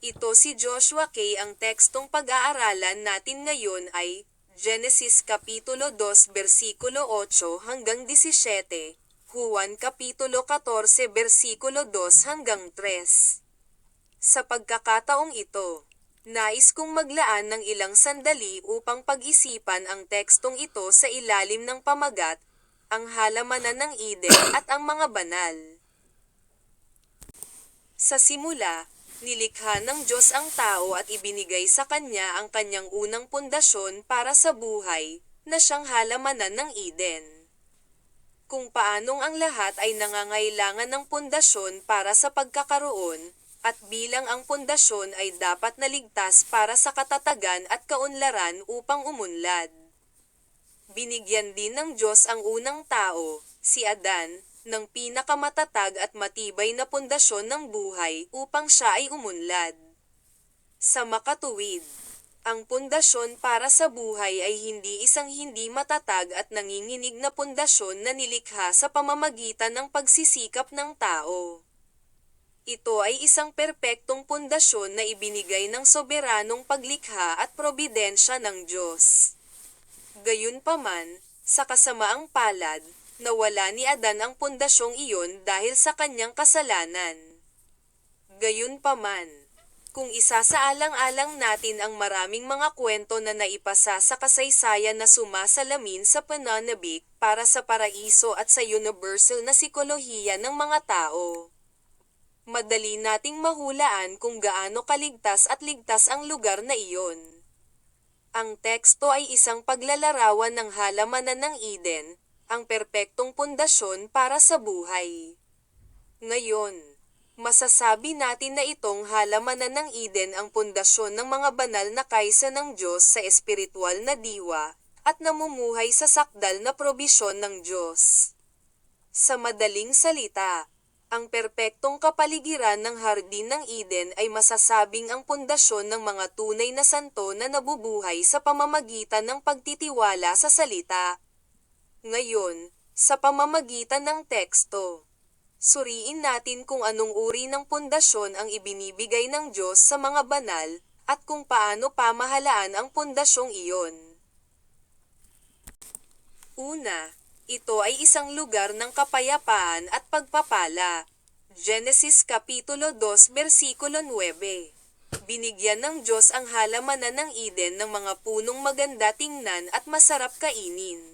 Ito si Joshua K. Ang tekstong pag-aaralan natin ngayon ay Genesis Kapitulo 2 versikulo 8 hanggang 17, Juan Kapitulo 14 versikulo 2 hanggang 3. Sa pagkakataong ito, nais kong maglaan ng ilang sandali upang pag-isipan ang tekstong ito sa ilalim ng pamagat, ang halamanan ng Eden at ang mga banal. Sa simula, nilikha ng Diyos ang tao at ibinigay sa kanya ang kanyang unang pundasyon para sa buhay, na siyang halamanan ng Eden. Kung paanong ang lahat ay nangangailangan ng pundasyon para sa pagkakaroon, at bilang ang pundasyon ay dapat naligtas para sa katatagan at kaunlaran upang umunlad. Binigyan din ng Diyos ang unang tao, si Adan, ng pinakamatatag at matibay na pundasyon ng buhay upang siya ay umunlad. Sa makatuwid, ang pundasyon para sa buhay ay hindi isang hindi matatag at nanginginig na pundasyon na nilikha sa pamamagitan ng pagsisikap ng tao. Ito ay isang perpektong pundasyon na ibinigay ng soberanong paglikha at probidensya ng Diyos. Gayunpaman, sa kasamaang palad, nawala ni Adan ang pundasyong iyon dahil sa kanyang kasalanan. Gayunpaman, kung isasaalang-alang natin ang maraming mga kwento na naipasa sa kasaysayan na sumasalamin sa pananabik para sa paraiso at sa universal na sikolohiya ng mga tao, madali nating mahulaan kung gaano kaligtas at ligtas ang lugar na iyon. Ang teksto ay isang paglalarawan ng halamanan ng Eden, ang perpektong pundasyon para sa buhay. Ngayon, masasabi natin na itong halamanan ng Eden ang pundasyon ng mga banal na kaisa ng Diyos sa espiritual na diwa, at namumuhay sa sakdal na probisyon ng Diyos. Sa madaling salita, ang perpektong kapaligiran ng hardin ng Eden ay masasabing ang pundasyon ng mga tunay na santo na nabubuhay sa pamamagitan ng pagtitiwala sa salita. Ngayon, sa pamamagitan ng teksto, suriin natin kung anong uri ng pundasyon ang ibinibigay ng Diyos sa mga banal, at kung paano pamahalaan ang pundasyong iyon. Una, ito ay isang lugar ng kapayapaan at pagpapala. Genesis Kapitulo 2 Versikulo 9 Binigyan ng Diyos ang halamanan ng Eden ng mga punong maganda tingnan at masarap kainin.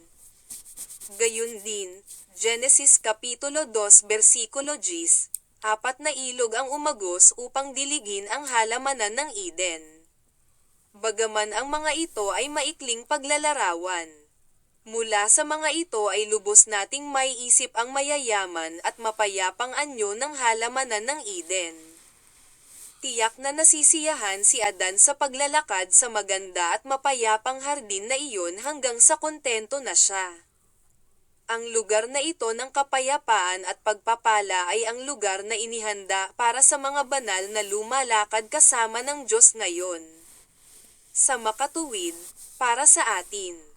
Gayun din, Genesis Kapitulo 2 Versikulo 10, apat na ilog ang umagos upang diligin ang halamanan ng Eden. Bagaman ang mga ito ay maikling paglalarawan. Mula sa mga ito ay lubos nating maiisip ang mayayaman at mapayapang anyo ng halamanan ng Eden. Tiyak na nasisiyahan si Adan sa paglalakad sa maganda at mapayapang hardin na iyon hanggang sa kontento na siya. Ang lugar na ito ng kapayapaan at pagpapala ay ang lugar na inihanda para sa mga banal na lumalakad kasama ng Diyos ngayon. Sa makatuwid, para sa atin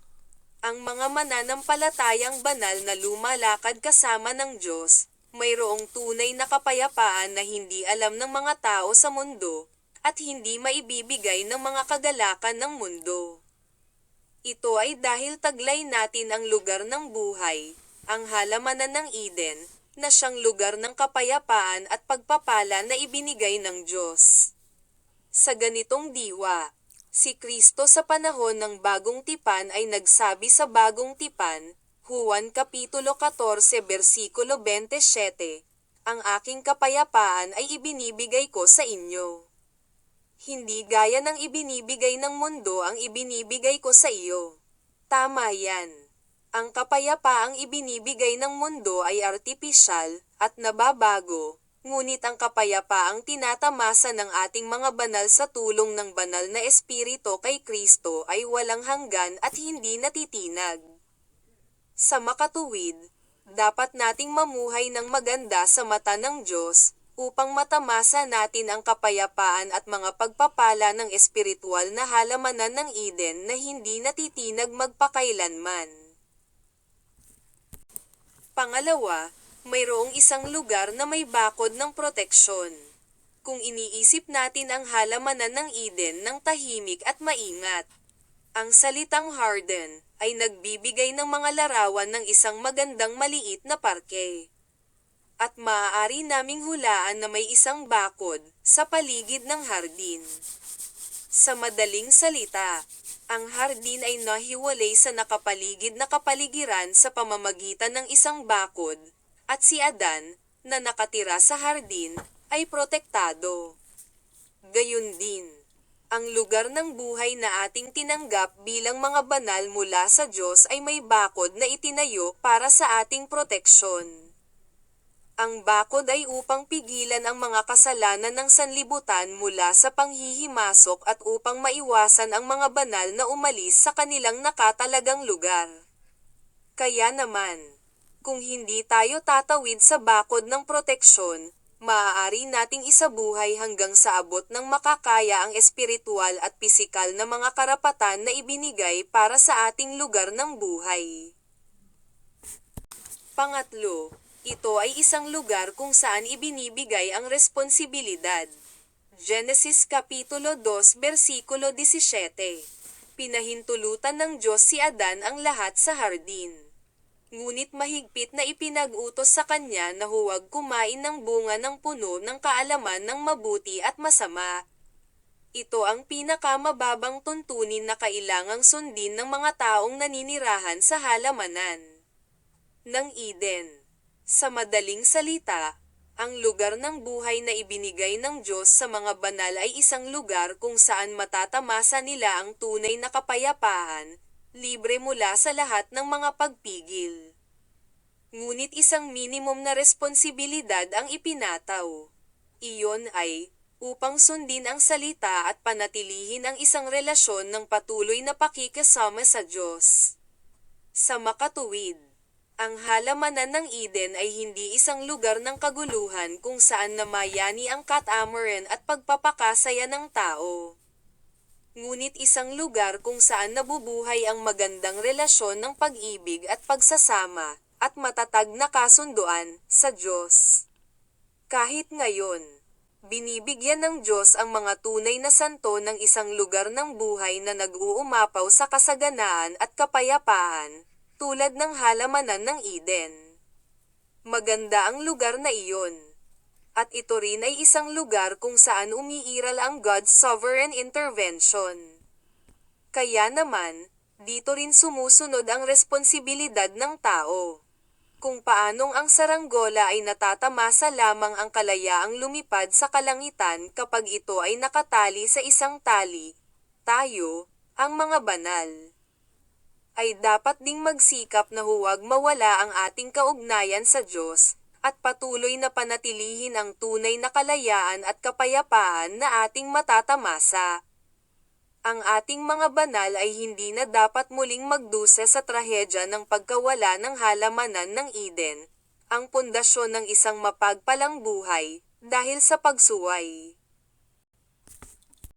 ang mga mananampalatayang banal na lumalakad kasama ng Diyos, mayroong tunay na kapayapaan na hindi alam ng mga tao sa mundo, at hindi maibibigay ng mga kagalakan ng mundo. Ito ay dahil taglay natin ang lugar ng buhay, ang halamanan ng Eden, na siyang lugar ng kapayapaan at pagpapala na ibinigay ng Diyos. Sa ganitong diwa, Si Kristo sa panahon ng bagong tipan ay nagsabi sa bagong tipan, Juan Kapitulo 14 versikulo 27, Ang aking kapayapaan ay ibinibigay ko sa inyo. Hindi gaya ng ibinibigay ng mundo ang ibinibigay ko sa iyo. Tama yan. Ang kapayapaang ibinibigay ng mundo ay artipisyal, at nababago, Ngunit ang kapayapaang tinatamasa ng ating mga banal sa tulong ng banal na espiritu kay Kristo ay walang hanggan at hindi natitinag. Sa makatuwid, dapat nating mamuhay ng maganda sa mata ng Diyos, upang matamasa natin ang kapayapaan at mga pagpapala ng espiritual na halamanan ng Eden na hindi natitinag magpakailanman. Pangalawa, mayroong isang lugar na may bakod ng proteksyon. kung iniisip natin ang halamanan ng Eden ng tahimik at maingat. Ang salitang harden ay nagbibigay ng mga larawan ng isang magandang maliit na parke. At maaari naming hulaan na may isang bakod sa paligid ng hardin. Sa madaling salita, ang hardin ay nahiwalay sa nakapaligid na kapaligiran sa pamamagitan ng isang bakod, at si Adan, na nakatira sa hardin, ay protektado. Gayun din, ang lugar ng buhay na ating tinanggap bilang mga banal mula sa Diyos ay may bakod na itinayo para sa ating proteksyon. Ang bakod ay upang pigilan ang mga kasalanan ng sanlibutan mula sa panghihimasok at upang maiwasan ang mga banal na umalis sa kanilang nakatalagang lugar. Kaya naman, kung hindi tayo tatawid sa bakod ng proteksyon, maaari nating isabuhay hanggang sa abot ng makakaya ang espiritual at pisikal na mga karapatan na ibinigay para sa ating lugar ng buhay. Pangatlo, ito ay isang lugar kung saan ibinibigay ang responsibilidad. Genesis Kapitulo 2 Versikulo 17 Pinahintulutan ng Diyos si Adan ang lahat sa hardin. Ngunit mahigpit na ipinag-utos sa kanya na huwag kumain ng bunga ng puno ng kaalaman ng mabuti at masama. Ito ang pinakamababang tuntunin na kailangang sundin ng mga taong naninirahan sa halamanan ng Eden. Sa madaling salita, ang lugar ng buhay na ibinigay ng Diyos sa mga banal ay isang lugar kung saan matatamasa nila ang tunay na kapayapaan, libre mula sa lahat ng mga pagpigil. Ngunit isang minimum na responsibilidad ang ipinataw. Iyon ay, upang sundin ang salita at panatilihin ang isang relasyon ng patuloy na pakikasama sa Diyos. Sa makatuwid, ang halamanan ng Eden ay hindi isang lugar ng kaguluhan kung saan namayani ang katamaran at pagpapakasaya ng tao. Ngunit isang lugar kung saan nabubuhay ang magandang relasyon ng pag-ibig at pagsasama, at matatag na kasunduan, sa Diyos. Kahit ngayon, binibigyan ng Diyos ang mga tunay na santo ng isang lugar ng buhay na nag-uumapaw sa kasaganaan at kapayapaan, tulad ng halamanan ng Eden. Maganda ang lugar na iyon. At ito rin ay isang lugar kung saan umiiral ang God's sovereign intervention. Kaya naman, dito rin sumusunod ang responsibilidad ng tao. Kung paanong ang saranggola ay natatamasa lamang ang kalayaang lumipad sa kalangitan kapag ito ay nakatali sa isang tali, tayo, ang mga banal ay dapat ding magsikap na huwag mawala ang ating kaugnayan sa Diyos, at patuloy na panatilihin ang tunay na kalayaan at kapayapaan na ating matatamasa. Ang ating mga banal ay hindi na dapat muling magdusa sa trahedya ng pagkawala ng halamanan ng Eden, ang pundasyon ng isang mapagpalang buhay, dahil sa pagsuway.